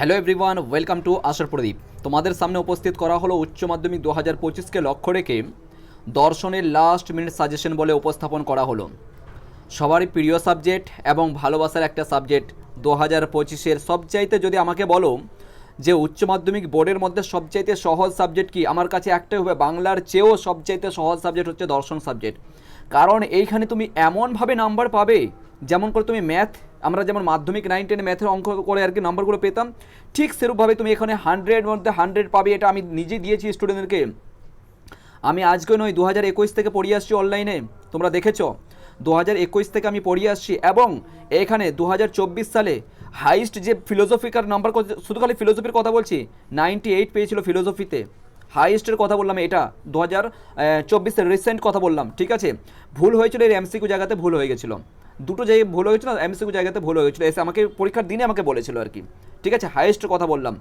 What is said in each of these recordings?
Hello everyone welcome to আশার প্রদীপ তোমাদের সামনে উপস্থিত করা হলো উচ্চ মাধ্যমিক দু হাজার পঁচিশকে লক্ষ্য রেখে দর্শনের লাস্ট মিনিট সাজেশন বলে উপস্থাপন করা হলো। সবারই প্রিয় সাবজেক্ট এবং ভালোবাসার একটা সাবজেক্ট দু হাজার পঁচিশের সবচাইতে যদি আমাকে বলো যে উচ্চ মাধ্যমিক বোর্ডের মধ্যে সবচাইতে সহজ সাবজেক্ট কি, আমার কাছে একটাই হবে বাংলার চেয়েও সবচাইতে সহজ সাবজেক্ট হচ্ছে দর্শন সাবজেক্ট কারণ এইখানে তুমি এমনভাবে নাম্বার পাবে যেমন করে তুমি ম্যাথ আমরা যেমন মাধ্যমিক নাইন টেনে ম্যাথের অঙ্ক করে আর কি নম্বরগুলো পেতাম, ঠিক সেরূপভাবে তুমি এখানে হান্ড্রেড মধ্যে হান্ড্রেড পাবে, এটা আমি নিজে দিয়েছি স্টুডেন্টদেরকে আমি আজকে নয় দু হাজার একুশ থেকে পড়িয়ে আসছি অনলাইনে তোমরা দেখেছ? দু হাজার একুশ থেকে আমি পড়িয়ে আসছি এবং এখানে দু হাজার চব্বিশ সালে হাইস্ট যে ফিলোসফিকার নাম্বার শুধু খালি ফিলোসফির কথা বলছি নাইনটি এইট পেয়েছিল ফিলোসফিতে হাইয়েস্টের কথা বললাম এটা দু হাজার চব্বিশের রিসেন্ট কথা বললাম, ঠিক আছে? ভুল হয়েছিল এর এমসিকিউ জায়গাতে ভুল হয়ে গেছিল। দুটো জায়গায় ভুল হয়েছিল এমসিকিউ জায়গাতে ভুল হয়েছিল, এসে আমাকে পরীক্ষার দিনে আমাকে বলেছিল আর কি। ঠিক আছে হাইয়েস্ট কথা বললাম।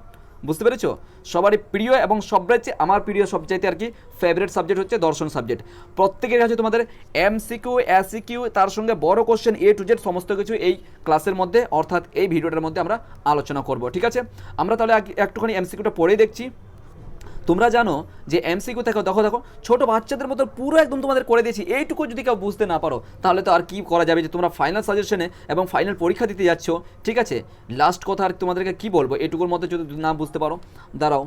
বুঝতে পেরেছ? সবারই প্রিয় এবং সবচেয়ে আমার প্রিয় সবচাইতে আর কি ফেভারিট সাবজেক্ট হচ্ছে দর্শন সাবজেক্ট প্রত্যেকের কাছে তোমাদের এমসিকিউ এসিকিউ তার সঙ্গে বড় কোশ্চেন এ টু জেড সমস্ত কিছু এই ক্লাসের মধ্যে, অর্থাৎ এই ভিডিওটার মধ্যে আমরা আলোচনা করব, ঠিক আছে? আমরা তাহলে একটুখানি এমসিকিউটা পড়েই দেখছি। তোমরা জানো যে এমসিকিউ দেখো দেখো দেখো, ছোট বাচ্চাদের মতো পুরো একদম তোমাদের করে দিয়েছি। এইটুকু যদি কেউ বুঝতে না পারো, তাহলে তো আর কি করা যাবে যে তোমরা ফাইনাল সাজেশনে এবং ফাইনাল পরীক্ষা দিতে যাচ্ছ, ঠিক আছে? লাস্ট কথা আর তোমাদেরকে কি বলব, এইটুকুর মধ্যে যদি না বুঝতে পারো, দাঁড়াও,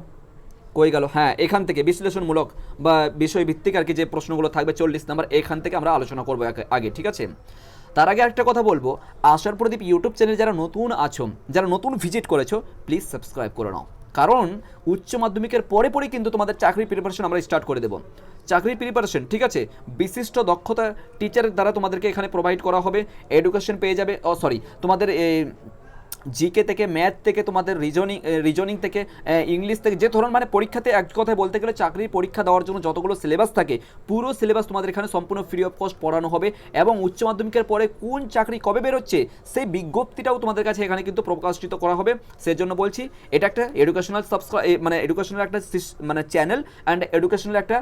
কই গেল? হ্যাঁ এখান থেকে বিশ্লেষণমূলক বা বিষয় ভিত্তিক আর কি যে প্রশ্নগুলো থাকবে, চল্লিশ নাম্বার, এখান থেকে আমরা আলোচনা করব আগে ঠিক আছে? তার আগে একটা কথা বলব, আশার প্রদীপ ইউটিউব চ্যানেল যারা নতুন আছো, যারা নতুন ভিজিট করেছ প্লিজ সাবস্ক্রাইব করে নাও। কারণ উচ্চ মাধ্যমিকের পরে পরে কিন্তু তোমাদের চাকরির প্রিপারেশন আমরা স্টার্ট করে দেবো। চাকরির প্রিপারেশন ঠিক আছে? বিশিষ্ট দক্ষতা টিচারের দ্বারা তোমাদেরকে এখানে প্রোভাইড করা হবে। এডুকেশন পেয়ে যাবে, ও সরি তোমাদের এই জিকে থেকে ম্যাথ থেকে তোমাদের রিজনিং রিজনিং থেকে ইংলিশ থেকে, যে ধরুন মানে পরীক্ষাতে এক কথায় বলতে গেলে চাকরির পরীক্ষা দেওয়ার জন্য যতগুলো সিলেবাস থাকে, পুরো সিলেবাস তোমাদের এখানে সম্পূর্ণ ফ্রি অফ কস্ট পড়ানো হবে এবং উচ্চ মাধ্যমিকের পরে কোন চাকরি কবে বেরোচ্ছে, সেই বিজ্ঞপ্তিটাও তোমাদের কাছে এখানে কিন্তু প্রকাশিত করা হবে। সেজন্য বলছি, এটা একটা এডুকেশনাল সাবস্ক্রাইব মানে এডুকেশনাল একটা মানে চ্যানেল অ্যান্ড এডুকেশনাল একটা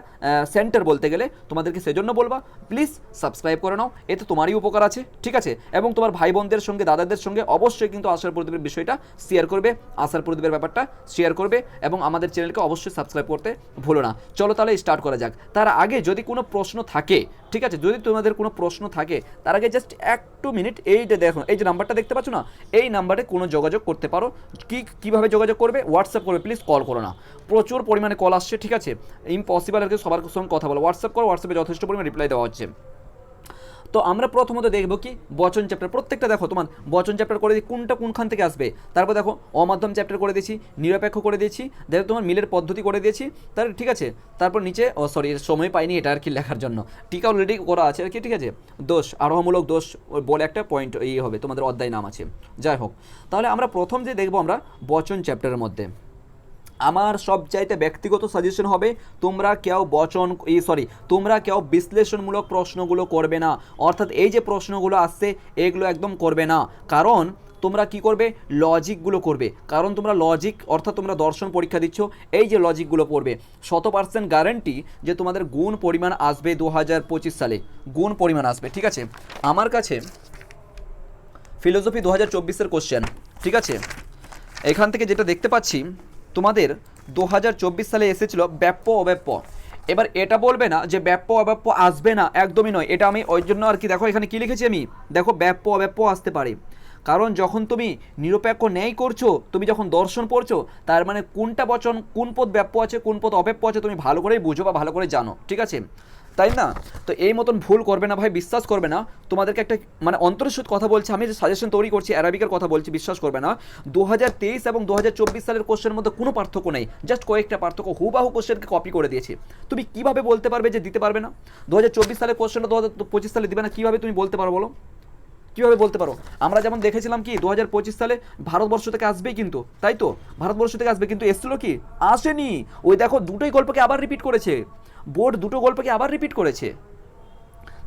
সেন্টার বলতে গেলে তোমাদেরকে সেজন্য বলবা। প্লিজ সাবস্ক্রাইব করে নাও, এতে তোমারই উপকার আছে, ঠিক আছে? এবং তোমার ভাই বোনদের সঙ্গে, দাদাদের সঙ্গে অবশ্যই কিন্তু আশার প্রদীপের বিষয়টা শেয়ার করবে আশার প্রদীপের ব্যাপারটা শেয়ার করবে এবং আমাদের চ্যানেলকে অবশ্যই সাবস্ক্রাইব করতে ভুলো না। চলো তাহলে স্টার্ট করা যাক। তার আগে যদি কোনো প্রশ্ন থাকে, ঠিক আছে? যদি তোমাদের কোনো প্রশ্ন থাকে, তার আগে জাস্ট একটু মিনিট এইটা দেখো। এই যে নাম্বারটা দেখতে পাচ্ছ না? এই নাম্বারে কোনো যোগাযোগ করতে পারো। কি, কীভাবে যোগাযোগ করবে? হোয়াটসঅ্যাপ করবে। প্লিজ কল করো না। প্রচুর পরিমাণে কল আসছে, ঠিক আছে? ইম্পসিবল আর কি সবার সঙ্গে কথা বলো। হোয়াটসঅ্যাপ করো। হোয়াটসঅ্যাপে যথেষ্ট পরিমাণে রিপ্লাই দেওয়া হচ্ছে। তো আমরা প্রথমত দেখব কি বচন চ্যাপ্টার প্রত্যেকটা দেখো তোমার বচন চ্যাপ্টার করে দিই, কোনটা কোনখান থেকে আসবে। তারপর দেখো অমাধ্যম চ্যাপ্টার করে দিয়েছি, নিরপেক্ষ করে দিয়েছি, দেখো তোমার মিলের পদ্ধতি করে দিয়েছি, তার ঠিক আছে? তারপর নিচে, ও সরি সময় পাইনি এটা আর কি লেখার জন্য। টিকা অলরেডি করা আছে আর কি, ঠিক আছে? দোষ, আরোহমূলক দোষ বলে একটা পয়েন্ট ইয়ে হবে, তোমাদের অধ্যায় নাম আছে। যাই হোক, তাহলে আমরা প্রথম যে দেখব আমরা বচন চ্যাপ্টারের মধ্যে। আমার সবচাইতে ব্যক্তিগত সাজেশন হবে, তোমরা কেউ বচন এই সরি তোমরা কেউ বিশ্লেষণমূলক প্রশ্নগুলো করবে না। অর্থাৎ এই যে প্রশ্নগুলো আসছে, এগুলো একদম করবে না। কারণ তোমরা কি করবে? লজিকগুলো করবে। কারণ তোমরা লজিক, অর্থাৎ তোমরা দর্শন পরীক্ষা দিচ্ছ, এই যে লজিকগুলো পড়বে। শত পার্সেন্ট গ্যারেন্টি যে তোমাদের গুণ পরিমাণ আসবে দু হাজার পঁচিশ সালে। গুণ পরিমাণ আসবে, ঠিক আছে? আমার কাছে ফিলোসফি দু হাজার চব্বিশের কোশ্চেন ঠিক আছে? এখান থেকে যেটা দেখতে পাচ্ছি তোমাদের দু হাজার চব্বিশ সালে এসেছিল ব্যাপ্য অব্যাপ্য। এবার এটা বলবে না যে ব্যাপ্য অব্যাপ্য আসবে না, একদমই নয়। এটা আমি ওই জন্য আর কি, দেখো এখানে কী লিখেছি আমি? দেখো ব্যাপ্য অব্যাপ্য আসতে পারে। কারণ যখন তুমি নিরপেক্ষ ন্যায় করছ, তুমি যখন দর্শন পড়ছো, তার মানে কোনটা বচন, কোন পথ ব্যাপ্য আছে, কোন পথ অব্যাপ্য আছে, তুমি ভালো করেই বুঝো বা ভালো করে জানো। ঠিক আছে? তাই না? তো এই মতন ভুল করবে না ভাই, বিশ্বাস করবে না। তোমাদেরকে একটা মানে অন্তরসূত কথা বলছি আমি, যে সাজেশন তৈরি করছি অ্যারাবিকের কথা বলছি, বিশ্বাস করবে না। দু হাজার তেইশ এবং দু হাজার চব্বিশ সালের কোশ্চেনের মধ্যে কোনো পার্থক্য নেই। জাস্ট কয়েকটা পার্থক্য, হুবাহু কোশ্চেনকে কপি করে দিয়েছি। তুমি কীভাবে বলতে পারবে যে দিতে পারবে না? দু হাজার চব্বিশ সালের কোশ্চেনটা দু হাজার পঁচিশ সালে দিবে না, কীভাবে তুমি বলতে পারো বলো? কীভাবে বলতে পারো? আমরা যেমন দেখেছিলাম কি দু হাজার পঁচিশ সালে ভারতবর্ষ থেকে আসবেই কিন্তু, তাই তো? ভারতবর্ষ থেকে আসবে কিন্তু, এসছিল কি? আসেনি। ওই দেখো, দুটোই গল্পকে আবার রিপিট করেছে। বোর্ড দুটো গল্পকে আবার রিপিট করেছে।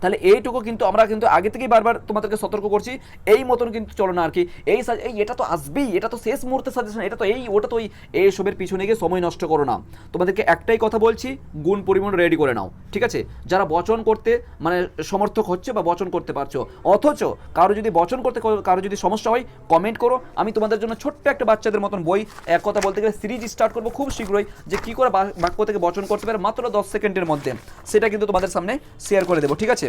তাহলে এইটুকু কিন্তু আমরা কিন্তু আগে থেকেই বারবার তোমাদেরকে সতর্ক করছি। এই মতন কিন্তু চলো না আর কি। এই এই এটা তো আসবেই, এটা তো শেষ মুহূর্তে সাজেশন এটা তো এই, ওটা তো এই এইসবের পিছনে গিয়ে সময় নষ্ট করো না। তোমাদেরকে একটাই কথা বলছি, গুণ পরিমাণ রেডি করে নাও, ঠিক আছে? যারা বচন করতে মানে সমর্থক হচ্ছে বা বচন করতে পারছ, অথচ কারও যদি বচন করতে কারও যদি সমস্যা হয় কমেন্ট করো। আমি তোমাদের জন্য ছোট্ট একটা বাচ্চাদের মতন বই, এক কথা বলতে গেলে সিরিজ স্টার্ট করব খুব শীঘ্রই, যে কী করে বাক্য থেকে বচন করতে পারে মাত্র দশ সেকেন্ডের মধ্যে। সেটা কিন্তু তোমাদের সামনে শেয়ার করে দেবো, ঠিক আছে?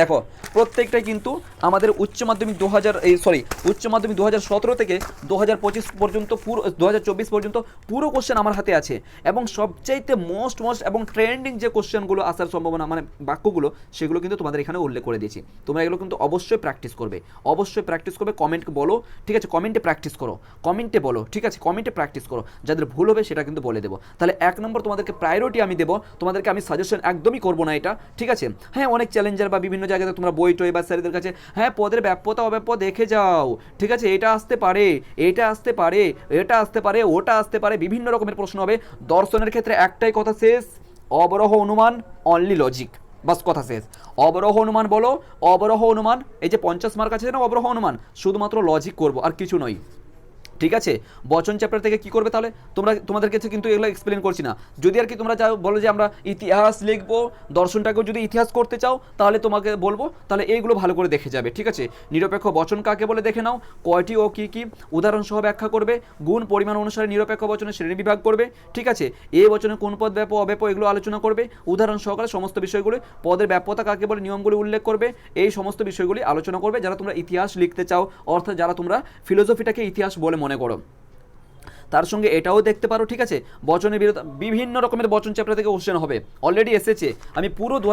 দেখো, প্রত্যেকটাই কিন্তু আমাদের উচ্চ মাধ্যমিক দু হাজার সরি উচ্চ মাধ্যমিক দু হাজার সতেরো থেকে দু হাজার পঁচিশ পর্যন্ত পুরো, দু হাজার চব্বিশ পর্যন্ত পুরো কোশ্চেন আমার হাতে আছে। এবং সবচাইতে মোস্ট মোস্ট এবং ট্রেন্ডিং যে কোশ্চেনগুলো আসার সম্ভাবনা মানে বাক্যগুলো, সেগুলো কিন্তু তোমাদের এখানে উল্লেখ করে দিয়েছি। তোমরা এগুলো কিন্তু অবশ্যই প্র্যাকটিস করবে। অবশ্যই প্র্যাকটিস করবে কমেন্ট বলো, ঠিক আছে কমেন্টে প্র্যাকটিস করো কমেন্টে বলো, ঠিক আছে কমেন্টে প্র্যাকটিস করো, যাদের ভুল হবে সেটা কিন্তু বলে দেবো। তাহলে এক নম্বর তোমাদেরকে প্রায়োরিটি আমি দেবো, তোমাদেরকে আমি সাজেশন একদমই করব না এটা, ঠিক আছে? হ্যাঁ অনেক চ্যালেঞ্জার বা বিভিন্ন জায়গাতে তোমরা বই টই বা স্যারদের কাছে হ্যাঁ পদের ব্যাপ্যতা অব্যাপ্য দেখে যাও। ঠিক আছে, এটা আসতে পারে, এটা আসতে পারে, এটা আসতে পারে, ওটা আসতে পারে। বিভিন্ন রকমের প্রশ্ন হবে। দর্শনের ক্ষেত্রে একটাই কথা শেষ, অবরহ অনুমান অনলি লজিক বাস কথা শেষ। অবরহ অনুমান বলো, অবরহ অনুমান, এই যে পঞ্চাশ মার্ক আছে না, অবরহ অনুমান? শুধুমাত্র লজিক করব, আর কিছু নয়। ঠিক আছে? বচন চ্যাপ্টার থেকে কি করবে তাহলে? তোমরা, তোমাদের কাছে কিন্তু এগুলো এক্সপ্লেন করছি না। যদি আর কি তোমরা যাও বলো যে আমরা ইতিহাস লিখব, দর্শনটাকেও যদি ইতিহাস করতে চাও, তাহলে তোমাকে বলব, তাহলে এইগুলো ভালো করে দেখে যাবে, ঠিক আছে? নিরপেক্ষ বচন কাকে বলে দেখে নাও। কয়টি ও কী কী? উদাহরণ সহ ব্যাখ্যা করবে, গুণ পরিমাণ অনুসারে নিরপেক্ষ বচনের শ্রেণি বিভাগ করবে, ঠিক আছে? এ বচনে কোন পদ ব্যাপ অব্যাপ এগুলো আলোচনা করবে, উদাহরণ সহকারে সমস্ত বিষয়গুলো, পদের ব্যাপ্যতা কাকে বলে, নিয়মগুলি উল্লেখ করবে, এই সমস্ত বিষয়গুলি আলোচনা করবে, যারা তোমরা ইতিহাস লিখতে চাও, অর্থাৎ যারা তোমরা ফিলোসফিটাকে ইতিহাস বলে মনে করো। তার সঙ্গে এটাও দেখতে পারো, ঠিক আছে? বচনের বিরোধ, বিভিন্ন রকমের বচন চ্যাপ্টার থেকে কোশ্চেন হবে। অলরেডি এসেছে। আমি পুরো দু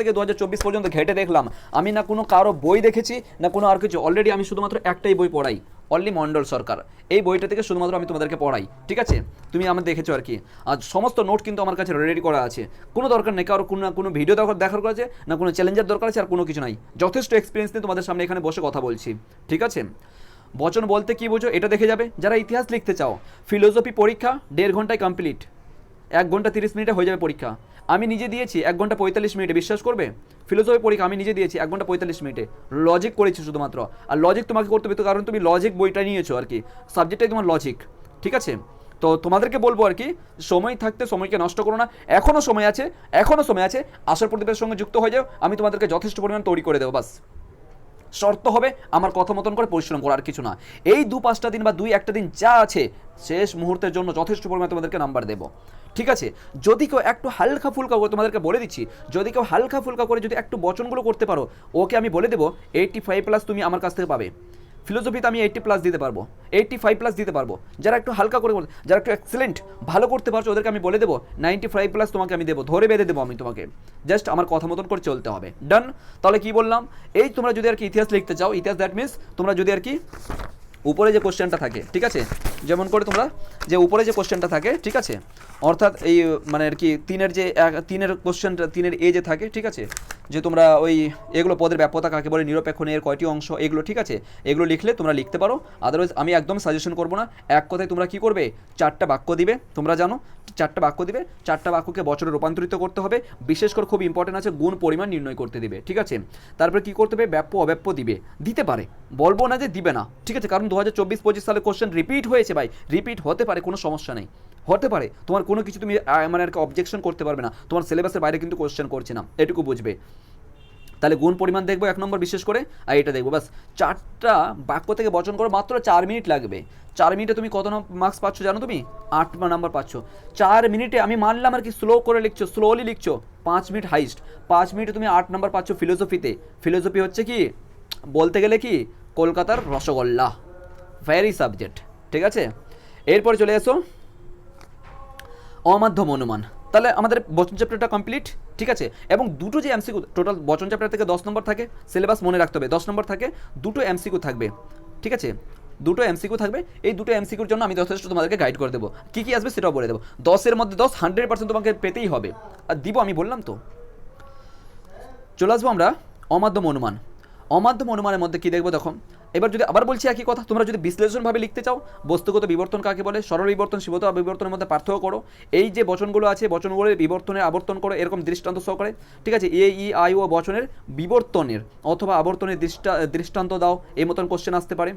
থেকে দু পর্যন্ত ঘেটে দেখলাম। আমি না কোনো কারও বই দেখেছি, না কোনো আর কিছু। অলরেডি আমি শুধুমাত্র একটাই বই পড়াই। অনলি মণ্ডল সরকার। এই বইটা থেকে শুধুমাত্র আমি তোমাদেরকে পড়াই, ঠিক আছে? তুমি আমার দেখেছ আর কি। আর সমস্ত নোট কিন্তু আমার কাছে রেডি করা আছে। কোনো দরকার নেই, কারও কোনো না কোনো ভিডিও দেখার দেখার আছে, না কোনো চ্যালেঞ্জের দরকার আছে, আর কোনো কিছু নাই। যথেষ্ট এক্সপিরিয়েন্স নিয়ে তোমাদের সামনে এখানে বসে কথা বলছি, ঠিক আছে? বচন বলতে কি বোঝো এটা দেখে যাবে? যারা ইতিহাস লিখতে চাও, ফিলোসফি পরীক্ষা দেড় ঘন্টায় কমপ্লিট। এক ঘণ্টা তিরিশ মিনিটে হয়ে যাবে পরীক্ষা। আমি নিজে দিয়েছি এক ঘণ্টা পঁয়তাল্লিশ মিনিটে, বিশ্বাস করবে? ফিলোসফি পরীক্ষা আমি নিজে দিয়েছি এক ঘণ্টা পঁয়তাল্লিশ মিনিটে। লজিক করেছি শুধুমাত্র। আর লজিক তোমাকে করতে হবে তো কারণ তুমি লজিক বইটা নিয়েছো আর কি। সাবজেক্টটাই তোমার লজিক ঠিক আছে? তো তোমাদেরকে বলব আর কি, সময় থাকতে সময়কে নষ্ট করো না। এখনও সময় আছে এখনও সময় আছে। আসার প্রদীপের সঙ্গে যুক্ত হয়ে যাও। আমি তোমাদেরকে যথেষ্ট পরিমাণ তৈরি করে দেবো, বাস। শর্ত হবে আমার কথা মতন করে পরিশ্রম করার কিছু না। এই দু পাঁচটা দিন বা দুই একটা দিন যা আছে, শেষ মুহূর্তের জন্য যথেষ্ট পরিমাণে তোমাদেরকে নাম্বার দেবো। ঠিক আছে? যদি কেউ একটু হালকা ফুলকা করে তোমাদেরকে বলে দিচ্ছি, যদি কেউ হালকা ফুলকা করে যদি একটু বচনগুলো করতে পারো, ওকে আমি বলে দেবো এইটটি ফাইভ প্লাস তুমি আমার কাছ থেকে পাবে। ফিলোসফিতে আমি এইটটি প্লাস দিতে পারব এইটটি ফাইভ প্লাস দিতে পারব। যারা একটু হালকা করে বল- যারা একটু এক্সেলেন্ট ভালো করতে পারছ, ওদেরকে আমি বলে দেবো নাইনটি ফাইভ প্লাস তোমাকে আমি দেবো, ধরে বেঁধে দেবো আমি তোমাকে। জাস্ট আমার কথা মতন করে চলতে হবে। ডান তাহলে কি বললাম? এই তোমরা যদি আর কি ইতিহাস লিখতে চাও, ইতিহাস দ্যাট মিনস তোমরা যদি আর কি উপরে যে কোশ্চেনটা থাকে, ঠিক আছে? যেমন করে তোমরা যে উপরে যে কোশ্চেনটা থাকে, ঠিক আছে? অর্থাৎ এই মানে আর কি, তিনের যে তিনের কোশ্চেনটা তিনের এ যে থাকে, ঠিক আছে? যে তোমরা ওই এগুলো পদের ব্যাপ্যতা কাকে বলে নিরপেক্ষ এর কয়টি অংশ, এগুলো, ঠিক আছে? এগুলো লিখলে তোমরা লিখতে পারো। আদারওয়াইজ আমি একদম সাজেশন করব না। এক কথায় তোমরা কি করবে? চারটা বাক্য দিবে, তোমরা জানো? চারটা বাক্য দিবে। চারটা বাক্যকে বছরে রূপান্তরিত করতে হবে। বিশেষ করে খুব ইম্পর্টেন্ট আছে গুণ, পরিমাণ নির্ণয় করতে দিবে, ঠিক আছে? তারপরে কি করতে হবে? ব্যাপ্য, অব্যাপ্য দিবে। দিতে পারে। বলব না যে দিবে না, ঠিক আছে? কারণ দু হাজার চব্বিশ, পঁচিশ সালে কোশ্চেন রিপিট হয়েছে ভাই। রিপিট হতে পারে, কোনো সমস্যা নেই। হতে পারে, তোমার কোনো কিছু তুমি মানে আর অবজেকশন করতে পারবে না। তোমার সিলেবাসের বাইরে কিন্তু কোশ্চেন করছে না, এটুকু বুঝবে। তাহলে গুণ পরিমাণ দেখব এক নম্বর বিশেষ করে, আর এটা দেখব বাস চারটা বাক্য থেকে বচন করো, মাত্র চার মিনিট লাগবে। চার মিনিটে তুমি কত মার্কস পাচ্ছ জানো তুমি? আট নাম্বার পাচ্ছ। চার মিনিটে আমি মানলাম আর কি স্লো করে লিখছো স্লোলি লিখছো, পাঁচ মিনিট হাইস্ট পাঁচ মিনিটে তুমি আট নাম্বার পাচ্ছ ফিলোসফিতে ফিলোসফি হচ্ছে কি? বলতে গেলে কি? কলকাতার রসগোল্লা। ভ্যারি সাবজেক্ট ঠিক আছে? এরপরে চলে এসো। অমাধ্যম অনুমান। তাহলে আমাদের বচন চ্যাপ্টারটা কমপ্লিট ঠিক আছে? এবং দুটো যে এমসিকিউ টোটাল বচন চ্যাপ্টার থেকে দশ নম্বর থাকে সিলেবাস মনে রাখতে হবে, দশ নম্বর থাকে, দুটো এমসিকিউ থাকবে, ঠিক আছে? দুটো এমসিকিউ থাকবে, এই দুটো এমসিকিউর জন্য আমি যথেষ্ট তোমাদেরকে গাইড করে দেবো। কী কী আসবে সেটাও বলে দেবো। দশের মধ্যে দশ হান্ড্রেড পার্সেন্ট তোমাকে পেতেই হবে। আর দিব আমি, বললাম তো? চলে আসব আমরা অমাধ্যম অনুমান। অমাধ্যম অনুমানের মধ্যে কী দেখব দেখো? এবার যদি আবার বলছি একই কথা, তোমরা যদি বিশ্লেষণভাবে লিখতে চাও, বস্তুগত বিবর্তন কাকে বলে সরল বিবর্তন শিবতা বিবর্তনের মধ্যে পার্থক্য করো। এই যে বচনগুলো আছে, বচনগুলো বিবর্তনের আবর্তন করো, এরকম দৃষ্টান্ত সহকারে। ঠিক আছে, এ, ই, আই, ও বচনের বিবর্তনের অথবা আবর্তনের দৃষ্টা, দৃষ্টান্ত দাও, এই মতন কোশ্চেন আসতে পারে।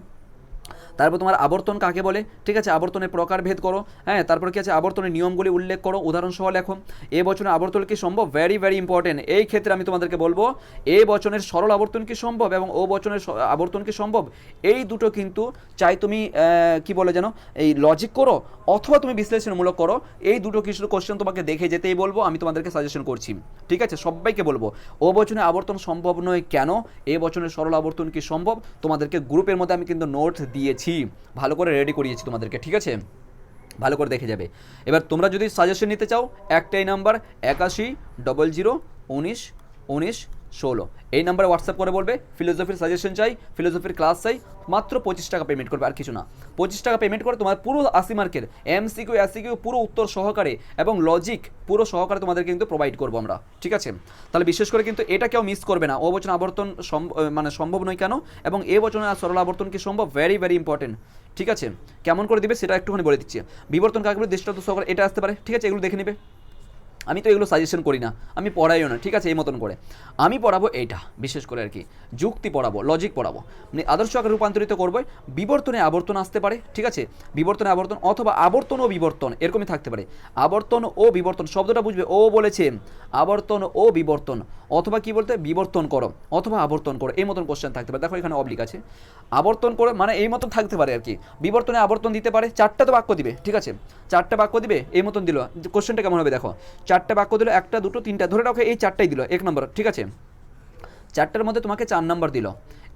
তারপর তোমার আবর্তন কাকে বলে? ঠিক আছে, আবর্তনের প্রকারভেদ করো। হ্যাঁ তারপর কি আছে? আবর্তনের নিয়মগুলি উল্লেখ করো। উদাহরণ সহ লেখো। এ বচনে আবর্তন কি সম্ভব? ভেরি ভেরি ইম্পর্টেন্ট এই ক্ষেত্রে আমি তোমাদেরকে বলব, এ বচনের সরল আবর্তন কি সম্ভব এবং ও বচনের আবর্তন কি সম্ভব? এই দুটো কিন্তু চাই তুমি কি বলে যেন, এই লজিক করো অথবা তুমি বিশ্লেষণমূলক করো। এই দুটো কিছু কোশ্চেন তোমাকে দেখে যেতেই বলব, আমি তোমাদেরকে সাজেশন করছি। ঠিক আছে? সবাইকে বলব, ও বচনে আবর্তন সম্ভব নয় কেন? এ বচনের সরল আবর্তন কি সম্ভব? তোমাদেরকে গ্রুপের মধ্যে আমি কিন্তু নোট দিয়েছি। ভালো করে রেডি করিয়েছি তোমাদেরকে, ঠিক আছে? ভালো করে দেখে যাবে। এবার তোমরা যদি সাজেশন নিতে চাও, একটাই নাম্বার একাশি ডবল জিরো উনিশ উনিশ ষোলো। এই নাম্বারে হোয়াটসঅ্যাপ করে বলবে, ফিলোসফির সাজেশন চাই, ফিলোসফির ক্লাস চাই, মাত্র পঁচিশ টাকা পেমেন্ট করবে, আর কিছু না। পঁচিশ টাকা পেমেন্ট করে তোমার পুরো আশি মার্কের এমসিকিউ এসিকিউ পুরো উত্তর সহকারে এবং লজিক পুরো সহকারে তোমাদের কিন্তু প্রোভাইড করব আমরা, ঠিক আছে? তাহলে বিশেষ করে কিন্তু এটা কেউ মিস করবে না। ও বচন আবর্তন মানে সম্ভব নয় কেন? এবং এ বচনে আর সরল আবর্তন কি সম্ভব? ভেরি ভেরি ইম্পর্টেন্ট ঠিক আছে? কেমন করে দিবে সেটা একটুখানি বলে দিচ্ছি। বিবর্তন কাকে দৃষ্টান্ত সহকারে এটা আসতে পারে, ঠিক আছে? এগুলো দেখে নেবে। আমি তো এগুলো সাজেশন করি না। আমি পড়াইও না, ঠিক আছে, এই মতন করে। আমি পড়াবো এইটা, বিশেষ করে আর কি। যুক্তি পড়াবো লজিক পড়াবো। মানে আদর্শ আকারে রূপান্তরিত করব বিবর্তনে আবর্তন আসতে পারে, ঠিক আছে? বিবর্তনে আবর্তন অথবা আবর্তন ও বিবর্তন, এরকমই থাকতে পারে। আবর্তন ও বিবর্তন, শব্দটা বুঝবে, ও বলেছে, আবর্তন ও বিবর্তন। অথবা কি বলতে, বিবর্তন করো, অথবা আবর্তন করো, এই মতন কোশ্চেন থাকতে পারে। দেখো এখানে অবলিক আছে। আবর্তন করে মানে এই মতন থাকতে পারে আর কি। বিবর্তনে আবর্তন দিতে পারে, চারটা তো বাক্য দিবে, ঠিক আছে? চারটা বাক্য দিবে, এই মতন দিল। কোশ্চেনটা কেমন হবে দেখো? চারটা বাক্য দিল, একটা, দুটো, তিনটা, ধরে রাখো এই চারটাই দিল, এক নম্বর, ঠিক আছে? চারটার মধ্যে তোমাকে চার নাম্বার দিল।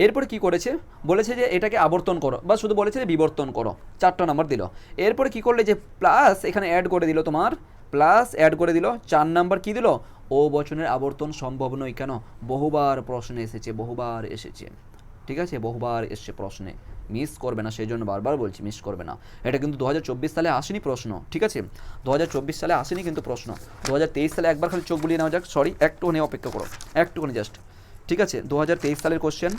এরপরে কি করেছে? বলেছে যে এটাকে আবর্তন করো, বা শুধু বলেছে যে বিবর্তন করো, চারটা নাম্বার দিল। এরপরে কি করলে যে প্লাস এখানে অ্যাড করে দিল তোমার প্লাস অ্যাড করে দিল, চার নাম্বার কি দিল? ও বচনের আবর্তন সম্ভব নয় কেন? বহুবার প্রশ্নে এসেছে, বহুবার এসেছে। ঠিক আছে? বহুবার এসছে প্রশ্নে। মিস করবে না সেই জন্য বারবার বলছি মিস করবে না। এটা কিন্তু দু হাজার চব্বিশ সালে আসেনি প্রশ্ন, ঠিক আছে? দু হাজার চব্বিশ সালে আসেনি কিন্তু প্রশ্ন। দু হাজার তেইশ সালে একবার খালি চোখ বুলিয়ে নেওয়া যাক সরি একটুখানি অপেক্ষা করো একটুখানি জাস্ট ঠিক আছে? দু হাজার তেইশ সালের কোশ্চেন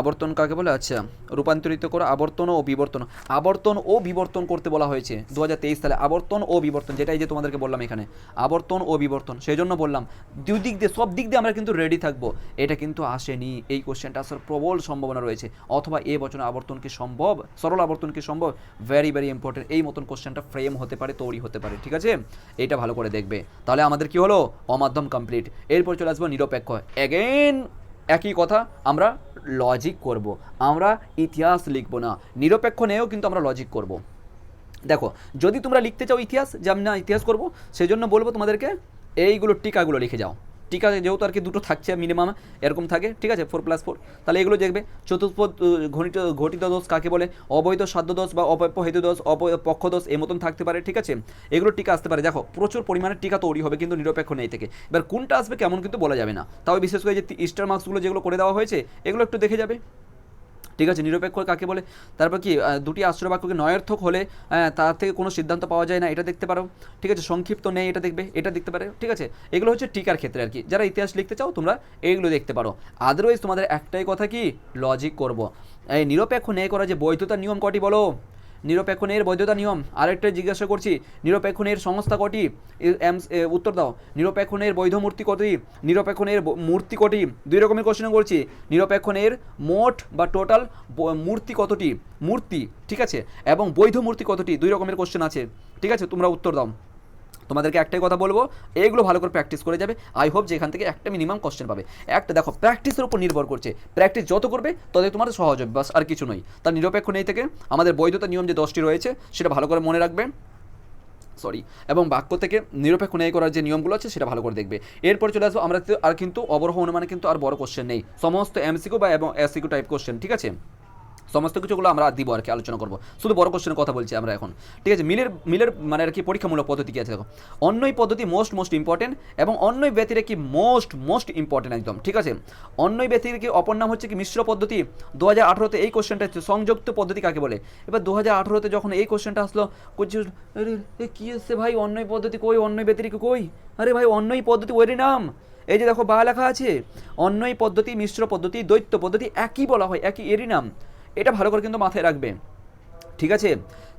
আবর্তন কাকে বলে? আচ্ছা রূপান্তরিত করে আবর্তন ও বিবর্তন। আবর্তন ও বিবর্তন করতে বলা হয়েছে দু হাজার তেইশ সালে। আবর্তন ও বিবর্তন, যেটাই যে তোমাদেরকে বললাম এখানে। আবর্তন ও বিবর্তন সেই জন্য বললাম দুই দিক দিয়ে, সব দিক দিয়ে আমরা কিন্তু রেডি থাকব। এটা কিন্তু আসেনি। এই কোশ্চেনটা আসার প্রবল সম্ভাবনা রয়েছে। অথবা এ বচনে আবর্তন কি সম্ভব? সরল আবর্তন কি সম্ভব? ভেরি ভেরি ইম্পর্টেন্ট এই মতন কোশ্চেনটা ফ্রেম হতে পারে, তৈরি হতে পারে, ঠিক আছে? এইটা ভালো করে দেখবে। তাহলে আমাদের কি হলো? অমাধ্যম কমপ্লিট এরপর চলে আসব নিরপেক্ষ। এগেন একই কথা, আমরা লজিক করব। আমরা ইতিহাস লিখব না। নিরপেক্ষ নিয়েও কিন্তু আমরা লজিক করব। দেখো, যদি তোমরা লিখতে চাও ইতিহাস, যে আমি না ইতিহাস করব, সেজন্য বলব তোমাদেরকে, এইগুলো টিকাগুলো লিখে যাও। টিকা যেহেতু আর কি দুটো থাকছে মিনিমাম এরকম থাকে ঠিক আছে ফোর প্লাস ফোর তাহলে এগুলো দেখবে চতুষ্পদ আহ, ঘটিত ঘটিত দোষ কাকে বলে? অবৈধ সাধ্য দোষ বা অপহেতু দোষ অপক্ষ দোষ এই মতন থাকতে পারে ঠিক আছে? এগুলো টিকা আসতে পারে। দেখো প্রচুর পরিমাণে টিকা তৈরি হবে কিন্তু নিরপেক্ষ নেই থেকে। এবার কোনটা আসবে কেমন কিন্তু বলা যাবে না। তাও বিশেষ করে যে স্টার মার্কসগুলো যেগুলো করে দেওয়া হয়েছে এগুলো একটু দেখে যাবে। ঠিক আছে, নিরপেক্ষ কাকে বলে? তারপর কি দুটি আশ্রয় বাক্যকে নয়ার্থক হলে তার থেকে কোনো সিদ্ধান্ত পাওয়া যায় না, এটা দেখতে পারো। ঠিক আছে, সংক্ষিপ্ত নেই, এটা দেখবে, এটা দেখতে পারে। ঠিক আছে, এগুলো হচ্ছে টিকার ক্ষেত্রে আর কি। যারা ইতিহাস লিখতে চাও, তোমরা এইগুলো দেখতে পারো। আদারওয়াইজ তোমাদের একটাই কথা কি? লজিক করব। এই নিরপেক্ষ নেই করা যে বৈধতার নিয়ম কটি বলো? নিরপেক্ষ নের বৈধতা নিয়ম। আরেকটা জিজ্ঞাসা করছি নিরপেক্ষ নের সংস্থা কটি? উত্তর দাও। নিরপেক্ষ নের বৈধ মূর্তি কটি? নিরপেক্ষ নের মূর্তি কটি? দুই রকমের কোশ্চেন করছি। নিরপেক্ষ নের মোট বা টোটাল মূর্তি কতটি? মূর্তি, ঠিক আছে? এবং বৈধ মূর্তি কতটি? দুই রকমের কোশ্চেন আছে। ঠিক আছে? তোমরা উত্তর দাও। তোমাদেরকে একটাই কথা বলব এইগুলো ভালো করে প্র্যাকটিস করে যাবে। আই হোপ যে এখান থেকে একটা মিনিমাম কোশ্চেন পাবে। একটা দেখো প্র্যাকটিসের উপর নির্ভর করছে। প্র্যাকটিস যত করবে তত তোমার সহজ হবে, বাস আর কিছু নয়। তার নিরপেক্ষ নেই থেকে আমাদের বৈধতা নিয়ম যে দশটি রয়েছে, সেটা ভালো করে মনে রাখবে। সরি এবং বাক্য থেকে নিরপেক্ষ ন্যায় করার যে নিয়মগুলো আছে, সেটা ভালো করে দেখবে। এরপর চলে আসব, আমরা আর কিন্তু অবরোহ অনুমানে কিন্তু আর বড় কোশ্চেন নেই। সমস্ত এমসিকিউ বা এবং এসিকিউ টাইপ কোশ্চেন ঠিক আছে? সমস্ত কিছুগুলো আমরা দিব আর কি, আলোচনা করব। শুধু বড় কোশ্চেনের কথা বলছি আমরা এখন। ঠিক আছে, মিলের মিলের মানে আর কি পরীক্ষামূলক পদ্ধতি কি আছে দেখো? অন্যই পদ্ধতি মোস্ট মোস্ট ইম্পর্টেন্ট এবং অন্যই ব্যতিরে কি মোস্ট মোস্ট ইম্পর্টেন্ট একদম, ঠিক আছে? অন্যই ব্যতির কি অপর নাম হচ্ছে কি মিশ্র পদ্ধতি? দু হাজার আঠারোতে এই কোশ্চেনটা হচ্ছে সংযুক্ত পদ্ধতি কাকে বলে? এবার দু হাজার আঠারোতে যখন এই কোশ্চেনটা আসলো করছি কি এসছে ভাই? অন্যই পদ্ধতি কই? অন্যই ব্যতিরিক কই? আরে ভাই, অন্যই পদ্ধতি, ওরই নাম। এই যে দেখো, বা লেখা আছে, অন্যই পদ্ধতি, মিশ্র পদ্ধতি, দৈত্য পদ্ধতি, একই বলা হয়, একই এরই নাম। এটা ভালো করে কিন্তু মাথায় রাখবে। ঠিক আছে?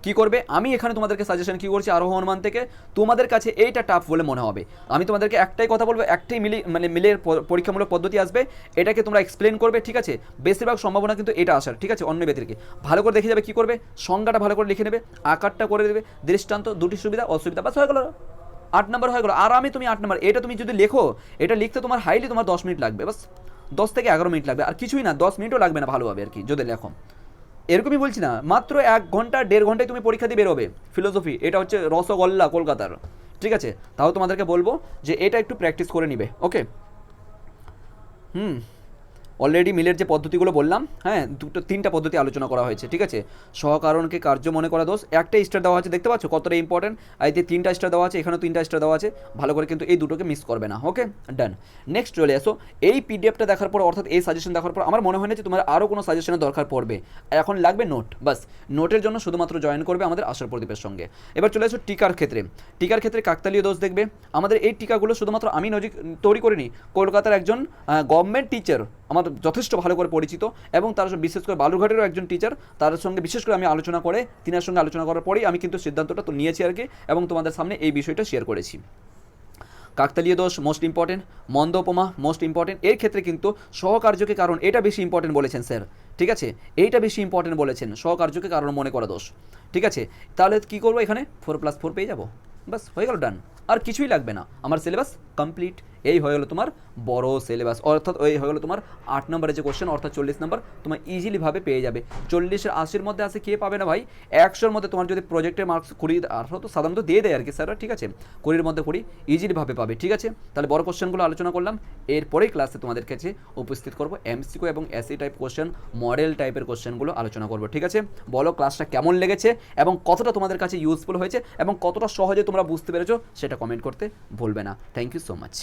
কি করবে? আমি এখানে তোমাদেরকে সাজেশন কি করছি? আরোহণ হনুমান থেকে তোমাদের কাছে এইটা টাফ বলে মনে হবে। আমি তোমাদেরকে একটাই কথা বলব, একটাই মিলি মানে মিলের পরীক্ষামূলক পদ্ধতি আসবে। এটাকে তোমরা এক্সপ্লেন করবে, ঠিক আছে? বেশিরভাগ সম্ভাবনা কিন্তু এটা আসার, ঠিক আছে? অন্য ব্যতিরিকে। ভালো করে দেখে যাবে কি করবে? সংজ্ঞাটা ভালো করে লিখে নেবে, আকারটা করে দেবে, দৃষ্টান্ত, দুটি সুবিধা, অসুবিধা বাস হয়ে গেল। আট নম্বর হয়ে গেলো। আরামে তুমি আট নম্বর এটা তুমি যদি লেখো, এটা লিখতে তোমার হাইলি তোমার দশ মিনিট লাগবে বাস দশ থেকে এগারো মিনিট লাগবে। আর কিছুই না, দশ মিনিটও লাগবে না ভালোভাবে আর কি, যদি লেখো এরকমই বলছি না, মাত্র এক ঘণ্টা, দেড় ঘন্টায় তুমি পরীক্ষা দিয়ে বেরোবে ফিলোসফি এটা হচ্ছে রসগোল্লা কলকাতার, ঠিক আছে? তাও তোমাদেরকে বলব যে এটা একটু প্র্যাকটিস করে নিবে ওকে হুম। অলরেডি মিলের যে পদ্ধতিগুলো বললাম হ্যাঁ দুটো, তিনটা পদ্ধতি আলোচনা করা হয়েছে, ঠিক আছে? সহকারণকে কার্য মনে করা দোষ একটা স্টার দেওয়া আছে, দেখতে পাচ্ছ কতটা ইম্পর্টেন্ট আর এতে তিনটা স্টার দেওয়া আছে, এখানেও তিনটা স্টার দেওয়া আছে, ভালো করে কিন্তু এই দুটোকে মিস করবে না ওকে ডান নেক্সট চলে আসো, এই পিডিএফটা দেখার পর, অর্থাৎ এই সাজেশন দেখার পর, আমার মনে হয় না যে তোমার আরও কোনো সাজেশনের দরকার পড়বে। এখন লাগবে নোট বাস। নোটের জন্য শুধুমাত্র জয়েন করবে আমাদের আশার প্রদীপের সঙ্গে। এবার চলে আসো টিকার ক্ষেত্রে। টিকার ক্ষেত্রে কাকতালীয় দোষ দেখবে। আমাদের এই টিকাগুলো শুধুমাত্র আমি নজিক তৈরি করিনি, কলকাতার একজন গভর্নমেন্ট টিচার আমাদের যথেষ্ট ভালো করে পরিচিত এবং তার বিশেষ করে বালুরঘাটেরও একজন টিচার তার সঙ্গে বিশেষ করে আমি আলোচনা করে, তিনার সঙ্গে আলোচনা করার পরেই আমি কিন্তু সিদ্ধান্তটা তো নিয়েছি আর কি এবং তোমাদের সামনে এই বিষয়টা শেয়ার করেছি। কাকতালীয় দোষ মোস্ট ইম্পর্টেন্ট মন্দ উপমা মোস্ট ইম্পর্টেন্ট এর ক্ষেত্রে কিন্তু সহকার্যকে কারণ এটা বেশি ইম্পর্টেন্ট বলেছেন স্যার ঠিক আছে? এইটা বেশি ইম্পর্টেন্ট বলেছেন, সহকার্যকে কারণ মনে করা দোষ, ঠিক আছে? তাহলে কি করব এখানে? ফোর প্লাস ফোর পেয়ে যাব বাস হয়ে গেল ডান আর কিছুই লাগবে না, আমার সিলেবাস কমপ্লিট এই হয়ে গেলো তোমার বড় সিলেবাস অর্থাৎ ওই হয়ে গেলো তোমার আট নম্বরের যে কোশ্চেন অর্থাৎ চল্লিশ নম্বর তোমার ইজিলিভাবে পেয়ে যাবে। চল্লিশের আশির মধ্যে আসে কে পাবে না ভাই? একশোর মধ্যে তোমার যদি প্রজেক্টের মার্কস কুড়ি, আঠারো তো সাধারণত দিয়ে দেয় আর কি স্যাররা ঠিক আছে? কুড়ির মধ্যে কুড়ি ইজিলিভাবে পাবে, ঠিক আছে? তাহলে বড় কোশ্চেনগুলো আলোচনা করলাম। এরপরেই ক্লাসে তোমাদের কাছে উপস্থিত করব এমসিকিউ এবং এসি টাইপ কোশ্চেন মডেল টাইপের কোশ্চেনগুলো আলোচনা করব, ঠিক আছে? বলো ক্লাসটা কেমন লেগেছে এবং কতটা তোমাদের কাছে ইউজফুল হয়েছে এবং কতটা সহজে তোমরা বুঝতে পেরেছ সেটা কমেন্ট করতে ভুলবে না। Thank you so much